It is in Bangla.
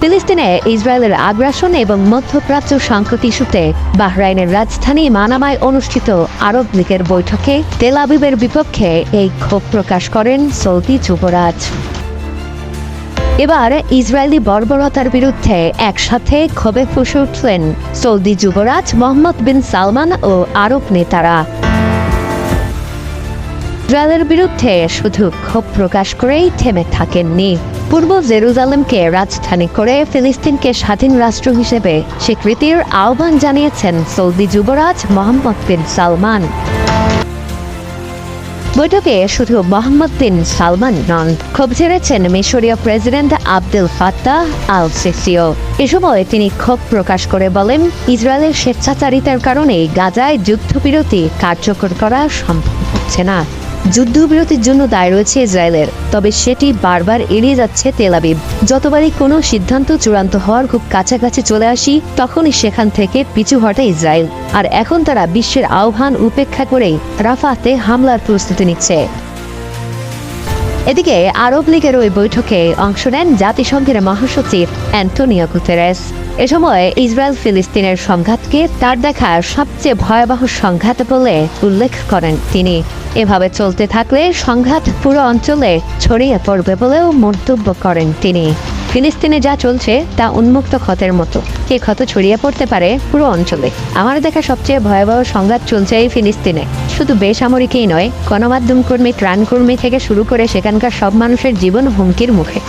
ফিলিস্তিনে ইসরায়েলের আগ্রাসন এবং মধ্যপ্রাচ্য সংকট ইস্যুতে বাহরাইনের রাজধানী মানামায় অনুষ্ঠিত আরব লীগের বৈঠকে তেল আবিবের বিপক্ষে এই ক্ষোভ প্রকাশ করেন সৌদি যুবরাজ। এবার ইসরায়েলি বর্বরতার বিরুদ্ধে একসাথে ক্ষোভে ফুসে উঠলেন সৌদি যুবরাজ মোহাম্মদ বিন সালমান ও আরব নেতারা। ইসরায়েলের বিরুদ্ধে শুধু ক্ষোভ প্রকাশ করেই থেমে থাকেননি। পূর্ব জেরুজালেমকে রাজধানী করে ফিলিস্তিনকে স্বাধীন রাষ্ট্র হিসেবে স্বীকৃতির আহ্বান জানিয়েছেন সৌদি যুবরাজ মোহাম্মদ বিন সালমান। বৈঠকে শুধু মোহাম্মদ বিন সালমান নন, ক্ষোভ ঝেড়েছেন মিশরীয় প্রেসিডেন্ট আব্দুল ফাত্তাহ আল সিসিও এ সময় তিনি ক্ষোভ প্রকাশ করে বলেন, ইসরায়েলের স্বেচ্ছাচারিতার কারণে গাজায় যুদ্ধবিরতি কার্যকর করা সম্ভব হচ্ছে না। যুদ্ধবিরতির জন্য দায় রয়েছে ইসরায়েলের, তবে সেটি বারবার এড়িয়ে যাচ্ছে তেলাবিব যতবারই কোনো সিদ্ধান্ত চূড়ান্ত হওয়ার খুব কাছাকাছি চলে আসি, তখনই সেখান থেকে পিছু হটে ইসরায়েল। আর এখন তারা বিশ্বের আহ্বান উপেক্ষা করেই রাফাতে হামলার প্রস্তুতি নিচ্ছে। এদিকে আরব লীগের ওই বৈঠকে অংশ নেন জাতিসংঘের মহাসচিব অ্যান্টোনিও গুতেরেস। এ সময় ইসরায়েল ফিলিস্তিনের সংঘাতকে তার দেখা সবচেয়ে ভয়াবহ সংঘাত বলে উল্লেখ করেন তিনি। এভাবে চলতে থাকলে সংঘাত পুরো অঞ্চলে ছড়িয়ে পড়বে বলেও মন্তব্য করেন তিনি। ফিলিস্তিনে যা চলছে তা উন্মুক্ত ক্ষতের মতো। এ ক্ষত ছড়িয়ে পড়তে পারে পুরো অঞ্চলে? আমার দেখা সবচেয়ে ভয়াবহ সংঘাত চলছে এই ফিলিস্তিনে। শুধু বেসামরিকই নয়, গণমাধ্যম কর্মী ত্রাণকর্মী থেকে শুরু করে সেখানকার সব মানুষের জীবন হুমকির মুখে।